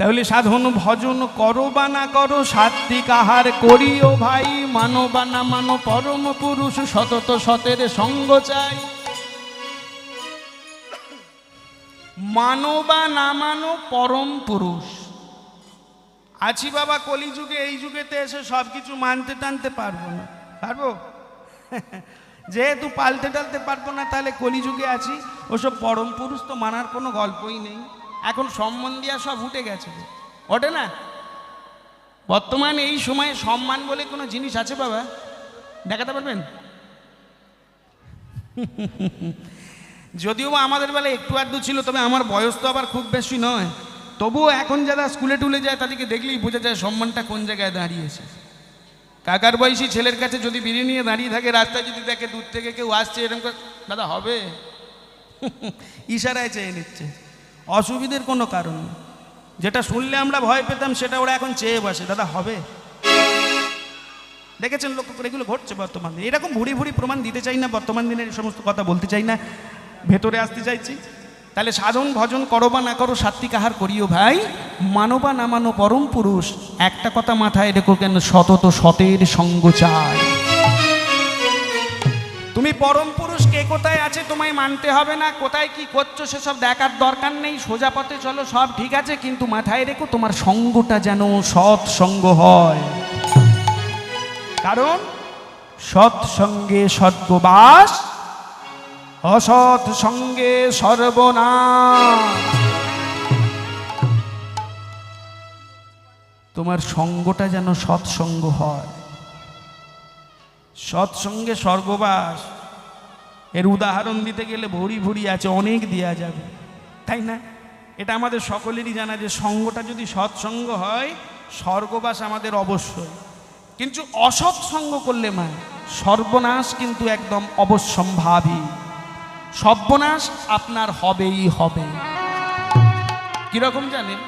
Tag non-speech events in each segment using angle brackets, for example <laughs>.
তাহলে সাধন ভজন করো বা না করো, সাত্বিক আহার করিও ভাই। মানো বা না মানো, পরম পুরুষ সতত সতের সঙ্গ চাই। মানো বা না মানো, পরম পুরুষ। আছি বাবা, কলিযুগে, এই যুগেতে এসে সব কিছু মানতে টানতে পারব না। পারব? <laughs> যেহেতু পাল্টে টালতে পারব না, তাহলে কলিযুগে আছি। ওসব পরম পুরুষ তো মানার কোনো গল্পই নেই। এখন সম্মান সম্বন্ধীয়া সব উঠে গেছে। ওঠে না? বর্তমান এই সময়ে সম্মান বলে কোনো জিনিস আছে বাবা? দেখাতে পারবেন? যদিও আমাদের বেলায় একটু আধটু ছিল, তবে আমার বয়স তো আবার খুব বেশি নয়। তবুও এখন যারা স্কুলে টুলে যায়, তাদেরকে দেখলেই বোঝা যায় সম্মানটা কোন জায়গায় দাঁড়িয়েছে। কাকার বয়সী ছেলের কাছে যদি বিড়ি নিয়ে দাঁড়িয়ে থাকে, রাস্তায় যদি দেখে দূর থেকে কেউ আসছে, এরকম দাদা, হবে? ইশারায় চেয়ে নিচ্ছে। অসুবিধের কোনো কারণ নেই। যেটা শুনলে আমরা ভয় পেতাম, সেটা ওরা এখন চেয়ে বসে। দাদা, হবে? দেখেছেন লক্ষ্য করে এগুলো ঘটছে বর্তমান দিনে। এরকম ভুড়ি ভুড়ি প্রমাণ দিতে চাই না, বর্তমান দিনের এই সমস্ত কথা বলতে চাই না। ভেতরে আসতে চাইছি। তাহলে সাধন ভজন করো বা না করো, সাত্বিক আহার করিও ভাই। মানো বা না মানো, পরম পুরুষ, একটা কথা মাথায় রেখো কেন সতত সতের সঙ্গ চায় তুমি পরম পুরুষ, কে কোথায় আছে তোমায় মানতে হবে না? কোথায় কি করছ সেসব দেখার দরকার নেই। সোজা পথে চলো, সব ঠিক আছে, কিন্তু মাথায় রেখো তোমার সঙ্গটা যেন সৎ সঙ্গ হয়। কারণ সৎসঙ্গে সদ্গবাস অসৎ সঙ্গে সর্বনাশ। তোমার সঙ্গটা যেন সৎসঙ্গ হয়। সৎসঙ্গে স্বর্গবাস। এর উদাহরণ দিতে গেলে ভরি ভরি আছে, অনেক দেওয়া যাবে। তাই না? এটা আমাদের সকলেরই জানা যে সঙ্গটা যদি সৎসঙ্গ হয়, স্বর্গবাস আমাদের অবশ্যই। কিন্তু অসৎসঙ্গ করলে মা সর্বনাশ কিন্তু একদম অবশ্যম্ভাবী। সর্বনাশ আপনার হবেই হবে। কীরকম জানেন?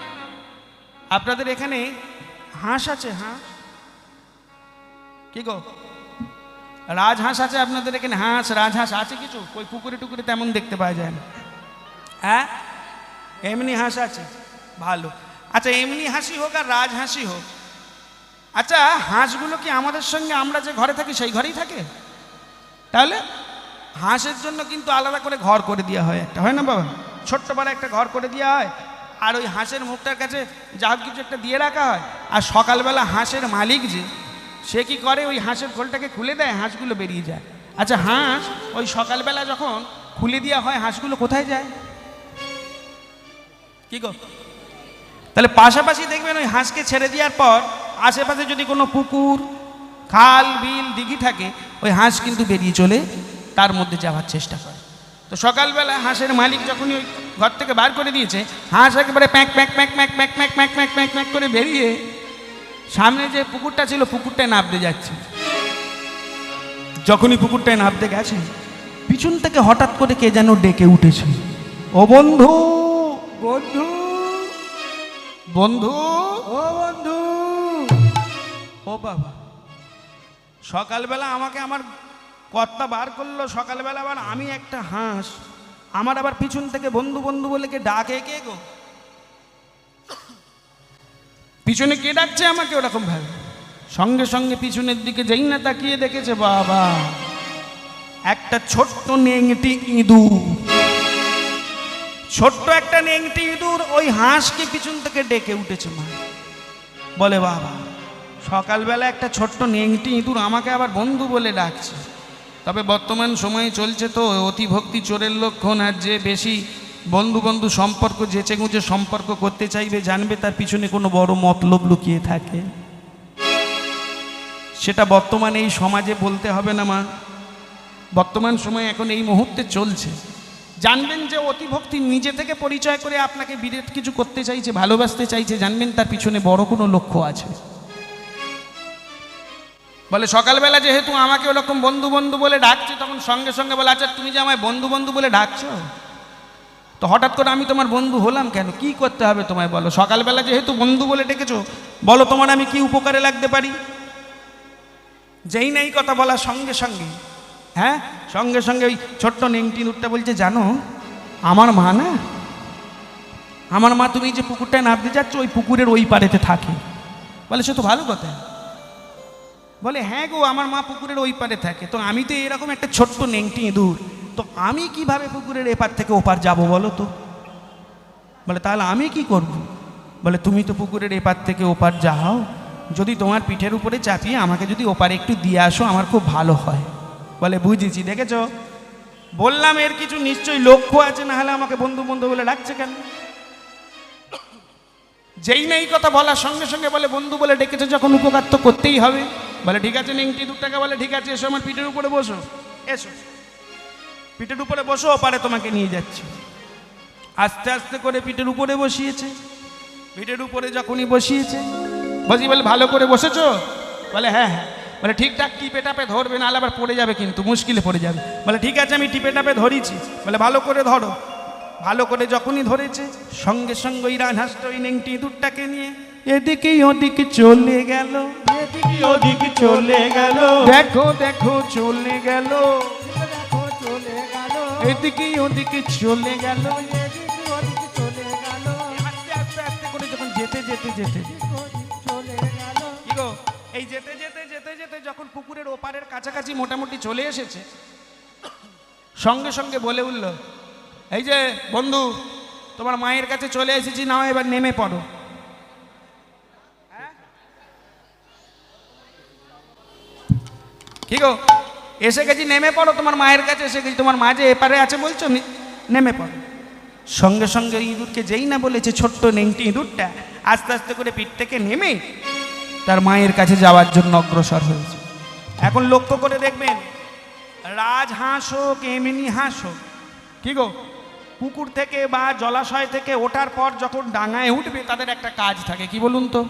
আপনাদের এখানে হাঁস আছে, হাঁস? কি গো? রাজহাঁস আছে আপনাদের এখানে? হাঁস, রাজহাঁস আছে কিছু? ওই পুকুরে টুকুরে তেমন দেখতে পাওয়া যায় না। হ্যাঁ? এমনি হাঁস আছে? ভালো। আচ্ছা এমনি হাসি হোক আর রাজহাঁসি হোক। আচ্ছা হাঁসগুলো কি আমাদের সঙ্গে আমরা যে ঘরে থাকি সেই ঘরেই থাকে? তাহলে হাঁসের জন্য কিন্তু আলাদা করে ঘর করে দেওয়া হয় একটা, হয় না বাবা? ছোট্ট বড় একটা ঘর করে দেওয়া হয়, আর ওই হাঁসের মুখটার কাছে যা কিছু একটা দিয়ে রাখা হয়। আর সকালবেলা হাঁসের মালিক যে সে কি করে? ওই হাঁসের খোলটাকে খুলে দেয়, হাঁসগুলো বেরিয়ে যায়। আচ্ছা হাঁস ওই সকালবেলা যখন খুলে দেওয়া হয়, হাঁসগুলো কোথায় যায়? কি গো? তাহলে পাশাপাশি দেখবেন ওই হাঁসকে ছেড়ে দেওয়ার পর আশেপাশে যদি কোনো পুকুর, খাল, বিল, দিঘি থাকে, ওই হাঁস কিন্তু বেরিয়ে চলে তার মধ্যে যাওয়ার চেষ্টা করে। তো সকালবেলা হাঁসের মালিক যখনই ওই ঘর থেকে বার করে দিয়েছে, হাঁস একেবারে প্যাঁক প্যাঁক প্যাঁক প্যাঁক প্যাঁক প্যাঁক প্যাঁক প্যাঁক প্যাঁক প্যাঁক করে বেরিয়ে সামনে যে পুকুরটা ছিল পুকুরটায় নামতে যাচ্ছে। যখনই পুকুরটায় নামতে গেছে পিছন থেকে হঠাৎ করে কে যেন ডেকে উঠেছে। ও বন্ধু! বন্ধু! বন্ধু! ও বন্ধু! ও বাবা! সকালবেলা আমাকে আমার কর্তা বার করল সকালবেলা আবার আমি একটা হাঁস। আমার আবার পিছন থেকে বন্ধু বন্ধু বলে কে ডাকে কে গো? পিছনে কে ডাকছে আমাকে ওরকম ভাবে? সঙ্গে সঙ্গে পিছনের দিকে যেই না তাকিয়ে দেখেছে বাবা। একটা ছোট্ট নেংটি ইঁদুর। ছোট্ট একটা নেংটি ইঁদুর ওই হাঁসকে পিছন থেকে ডেকে উঠেছে মা। বলে, বাবা, সকালবেলা একটা ছোট্ট নেংটি ইঁদুর আমাকে আবার বন্ধু বলে ডাকছে। তবে বর্তমান সময়ে চলছে তো, অতিভক্তি চোরের লক্ষণ আর যে বেশি বন্ধু বন্ধু সম্পর্ক যেচে গুঁজে সম্পর্ক করতে চাইবে, জানবে তার পিছনে কোনো বড় মতলব লুকিয়ে থাকে। সেটা বর্তমানে এই সমাজে বলতে হবে না মা। বর্তমান সময় এখন এই মুহূর্তে চলছে। জানবেন যে অতিভক্তি নিজে থেকে পরিচয় করে আপনাকে বিরেট কিছু করতে চাইছে, ভালোবাসতে চাইছে, জানবেন তার পিছনে বড় কোনো লক্ষ্য আছে। বলে, সকালবেলা যেহেতু আমাকে ওরকম বন্ধু বন্ধু বলে ডাকছে, তখন সঙ্গে সঙ্গে বলে আচ্ছা তুমি যে আমায় বন্ধু বন্ধু বলে ডাকছো তো হঠাৎ করে আমি তোমার বন্ধু হলাম কেন? কি করতে হবে তোমায় বলো? সকালবেলা যেহেতু বন্ধু বলে ডেকেছো, বলো তোমার আমি কি উপকারে লাগতে পারি? যেই নেই কথা বলার সঙ্গে সঙ্গে হ্যাঁ? সঙ্গে সঙ্গে ওই ছোট্ট নেংটি নুটটা বলছে, জানো, আমার মা না, আমার মা তুমি যে পুকুরটায় নামতে যাচ্ছ, ওই পুকুরের ওই পাড়েতে থাকে। বলে, সে তো ভালো কথা। বলে হ্যাঁ গো, আমার মা পুকুরের ওই পারে থাকে। তো আমি তো এরকম একটা ছোট্ট নেংটি ইঁদুর। তো আমি কীভাবে পুকুরের এপার থেকে ওপার যাব বলো তো? বলে, তাহলে আমি কি করব? বলে, তুমি তো পুকুরের এপার থেকে ওপার যাও। যদি তোমার পিঠের উপরে চাপিয়ে আমাকে যদি ওপারে একটু দিয়ে আসো, আমার খুব ভালো হয়। বলে, বুঝেছি, দেখেছ? বললাম, এর কিছু নিশ্চয়ই লক্ষ্য আছে না হলে আমাকে বন্ধু বন্ধু বলে ডাকছে কেন? যেই না এই কথা বলার সঙ্গে সঙ্গে বলে, বন্ধু বলে ডেকেছে, যখন উপকার তো করতেই হবে। বলে, ঠিক আছে, নেংটি দু টাকা বলে, ঠিক আছে, এসো আমার পিঠের উপরে বসো। এসো। পিঠের উপরে বসো, ওপারে তোমাকে নিয়ে যাচ্ছি। আস্তে আস্তে করে পিঠের উপরে বসিয়েছে। পিঠের উপরে যখনই বসিয়েছে, বলছি, বলে, ভালো করে বসেছো? বলে হ্যাঁ হ্যাঁ। বলে, ঠিকঠাক, টিপে টাপে ধরবে, নাহলে আবার পড়ে যাবে কিন্তু, মুশকিলে পড়ে যাবে। বলে, ঠিক আছে, আমি টিপে টাপে ধরিছি। বলে, ভালো করে ধরো। ভালো করে যখনই ধরেছে, সঙ্গে সঙ্গে ওই রানহাঁসটা ওই নেংটি ইঁদুরটাকে নিয়ে। এদিকে ওদিকে চলে গেল, এদিকে ওদিকে চলে গেল। দেখো দেখো, চলে গেল। এদিকে ওদিকে চলে গেল এদিকে ওদিকে চলে গেল। আস্তে আস্তে আস্তে করে যখন যেতে যেতে যেতে। চলে গেল। কি গো? এই যেতে যেতে যেতে যেতে যখন পুকুরের ওপারের কাছাকাছি মোটামুটি চলে এসেছে সঙ্গে সঙ্গে বলে উঠল এই যে বন্ধু তোমার মায়ের কাছে চলে এসেছি নাও এবার নেমে পড়ো। হ্যাঁ? কি গো? এসে গেছি, নেমে পড়ো, তোমার মায়ের কাছে এসে গেছি, তোমার মা যে এপারে আছে বলছো নেমে পড়ো। সঙ্গে সঙ্গে ইঁদুরকে যেই না বলেছে, ছোট্ট নেংটি ইঁদুরটা আস্তে আস্তে করে পিঠ থেকে নেমে তার মায়ের কাছে যাওয়ার জন্য অগ্রসর হয়েছে। এখন লক্ষ্য করে দেখবেন রাজহাঁস হোক, এমনি হাঁস হোক, কি গো? পুকুর থেকে বা জলাশয় থেকে ওঠার পর যখন ডাঙায় উঠবে, তাদের একটা কাজ থাকে, কি বলুন তো?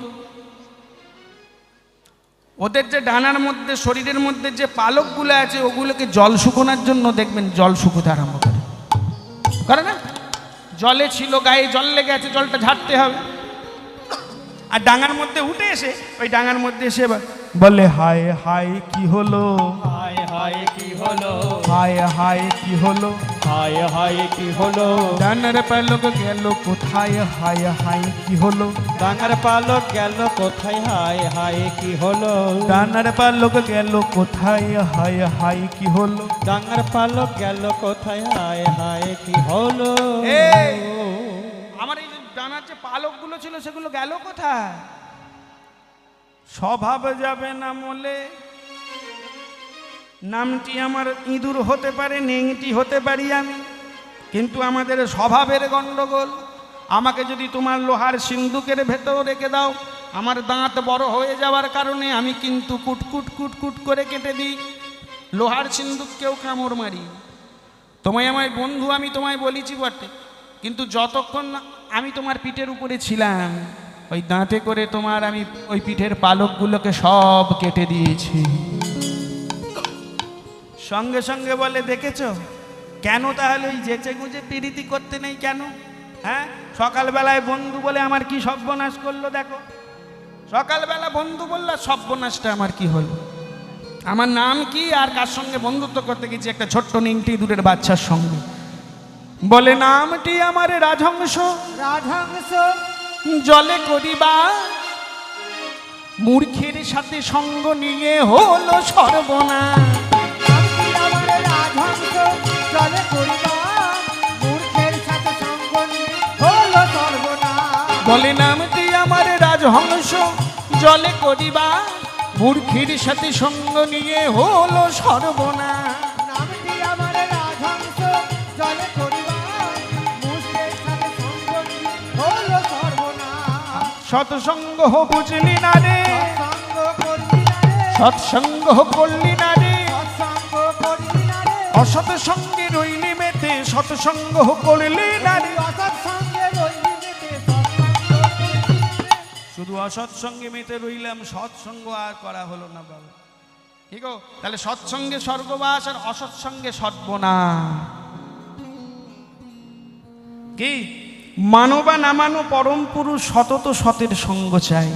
ওদের যে ডানার মধ্যে শরীরের মধ্যে যে পালকগুলো আছে ওগুলোকে জল শুকোনোর জন্য দেখবেন জল শুকোতে আরম্ভ করে। করে না? জলে ছিল গায়ে জল লেগে আছে জলটা ঝাড়তে হবে। আর ডাঙার মধ্যে উঠে এসে ওই ডাঙার মধ্যে এসে বলে হায় হায় কি হলো? হায় হায় কি হলো? হায় হায় কি হলো? হায় হায় কি হলো? ডানার পালক গেল কোথায়? হায় হায় কি হলো? ডাঙার পালক গেল কোথায়? হায় হায় কি হলো? ডানার পালক গেল কোথায়? হায় হায় কি হলো? ডাঙার পালক গেল কোথায়? হায় হায় কি হলো! আমার এই যে ডানার যে পালকগুলো ছিল সেগুলো গেল কোথায়? স্বভাব যাবে না মলে। নামটি আমার ইঁদুর হতে পারে, নেংটি হতে পারি আমি। কিন্তু আমাদের স্বভাবের গণ্ডগোল আমাকে যদি তোমার লোহার সিন্ধুকের ভেতর রেখে দাও, আমার দাঁত বড় হয়ে যাওয়ার কারণে আমি কিন্তু কুটকুট কুটকুট করে কেটে দিই। লোহার সিন্ধুককেও কামড় মারি। তোমায় আমার বন্ধু, আমি তোমায় বলেছি বটে। কিন্তু যতক্ষণ আমি তোমার পিঠের উপরে ছিলাম, ওই দাঁতে করে তোমার আমি ওই পিঠের পালকগুলোকে সব কেটে দিয়েছি। সঙ্গে সঙ্গে বলে দেখেছ? কেন তাহলে ওই যেচে গুজে পিরিতি করতে নেই কেন? হ্যাঁ? সকালবেলায় বন্ধু বলে আমার কি সর্বনাশ করল দেখো। সকালবেলা বন্ধু বলল সর্বনাশটা আমার কি হলো? আমার নাম কি? আর কার সঙ্গে বন্ধুত্ব করতে গেছি? একটা ছোট্ট নিংটি দূরের বাচ্চার সঙ্গে। বলে নামটি আমার রাজহংস। রাধাংশ জলে করিবা। মূর্খের সাথে সঙ্গ নিয়ে হলো সর্বনাশ। বলে নামটি আমার রাজহংস। জলে করিবা মূর্খের সাথে সঙ্গ নিয়ে হলো সর্বনাশ। সৎসঙ্গ বুঝলি না রে। সৎসঙ্গ করলি না রে। সৎসঙ্গ করবি না রে। অসৎ সঙ্গে রইলি মেতে সৎসঙ্গ করলি না রে। অসৎ শুধু সৎসঙ্গে মেতে রইলাম, সৎসঙ্গ আর করা হলো না বাবা। ঠিক তাহলে সৎসঙ্গে স্বর্গবাস আর অসৎসঙ্গে সর্বনা কি? মানবা নামানো পরম পুরুষ সতত সতের সঙ্গ চাই।